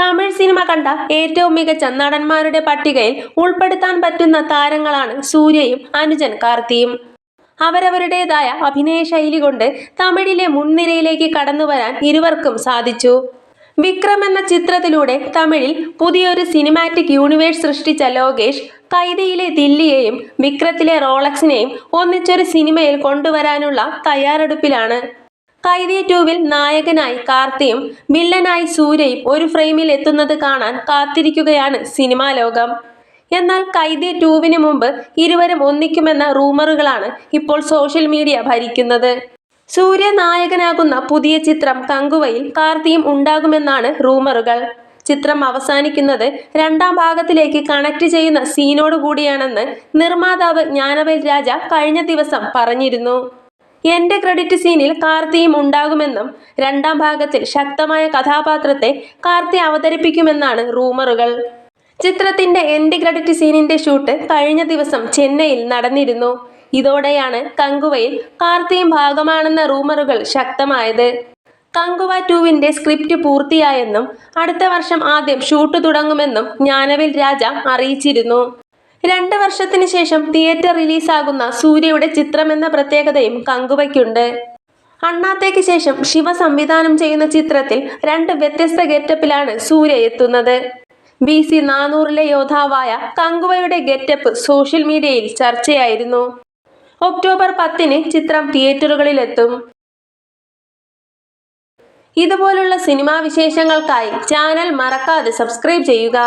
Tamil cinema കണ്ട ഏറ്റവും മികച്ച നടന്മാരുടെ പട്ടികയിൽ ഉൾപ്പെടുത്താൻ പറ്റുന്ന താരങ്ങളാണ് സൂര്യയും അനുജൻ കാർത്തിയും. അവരവരുടേതായ അഭിനയ ശൈലി കൊണ്ട് തമിഴിലെ മുൻനിരയിലേക്ക് കടന്നു വരാൻ ഇരുവർക്കും സാധിച്ചു. വിക്രം എന്ന ചിത്രത്തിലൂടെ തമിഴിൽ പുതിയൊരു സിനിമാറ്റിക് യൂണിവേഴ്സ് സൃഷ്ടിച്ച ലോകേഷ് കൈതിയിലെ ദില്ലിയെയും വിക്രത്തിലെ റോളക്സിനെയും ഒന്നിച്ചൊരു സിനിമയിൽ കൊണ്ടുവരാനുള്ള തയ്യാറെടുപ്പിലാണ്. കൈദി ടൂവിൽ നായകനായി കാർത്തിയും വില്ലനായി സൂര്യയും ഒരു ഫ്രെയിമിൽ എത്തുന്നത് കാണാൻ കാത്തിരിക്കുകയാണ് സിനിമാ ലോകം. എന്നാൽ കൈദി ടൂവിന് മുമ്പ് ഇരുവരും ഒന്നിക്കുമെന്ന റൂമറുകളാണ് ഇപ്പോൾ സോഷ്യൽ മീഡിയ ഭരിക്കുന്നത്. സൂര്യ നായകനാകുന്ന പുതിയ ചിത്രം കങ്കുവയിൽ കാർത്തിയും ഉണ്ടാകുമെന്നാണ് റൂമറുകൾ. ചിത്രം അവസാനിക്കുന്നത് രണ്ടാം ഭാഗത്തിലേക്ക് കണക്ട് ചെയ്യുന്ന സീനോട് കൂടിയാണെന്ന് നിർമ്മാതാവ് ജ്ഞാനവേൽ രാജ കഴിഞ്ഞ ദിവസം പറഞ്ഞിരുന്നു. എന്റെ ക്രെഡിറ്റ് സീനിൽ കാർത്തിയും ഉണ്ടാകുമെന്നും രണ്ടാം ഭാഗത്തിൽ ശക്തമായ കഥാപാത്രത്തെ കാർത്തി അവതരിപ്പിക്കുമെന്നാണ് റൂമറുകൾ ചിത്രത്തിന്റെ എൻഡ് ക്രെഡിറ്റ് സീനിന്റെ ഷൂട്ട് കഴിഞ്ഞ ദിവസം ചെന്നൈയിൽ നടന്നിരുന്നു. ഇതോടെയാണ് കങ്കുവയിൽ കാർത്തിയും ഭാഗമാണെന്ന റൂമറുകൾ ശക്തമായത്. കങ്കുവ ടൂവിന്റെ സ്ക്രിപ്റ്റ് പൂർത്തിയായെന്നും അടുത്ത വർഷം ആദ്യം ഷൂട്ട് തുടങ്ങുമെന്നും ജ്ഞാനവിൽ രാജ അറിയിച്ചിരുന്നു. രണ്ട് വർഷത്തിന് ശേഷം തിയേറ്റർ റിലീസാകുന്ന സൂര്യയുടെ ചിത്രം എന്ന പ്രത്യേകതയും കങ്കുവയ്ക്കുണ്ട്. അണ്ണാത്തേക്ക് ശേഷം ശിവ സംവിധാനം ചെയ്യുന്ന ചിത്രത്തിൽ രണ്ട് വ്യത്യസ്ത ഗെറ്റപ്പിലാണ് സൂര്യ എത്തുന്നത്. ബി സി നാനൂറിലെ യോദ്ധാവായ കങ്കുവയുടെ ഗെറ്റപ്പ് സോഷ്യൽ മീഡിയയിൽ ചർച്ചയായിരുന്നു. ഒക്ടോബർ പത്തിന് ചിത്രം തിയേറ്ററുകളിലെത്തും. ഇതുപോലുള്ള സിനിമാ വിശേഷങ്ങൾക്കായി ചാനൽ മറക്കാതെ സബ്സ്ക്രൈബ് ചെയ്യുക.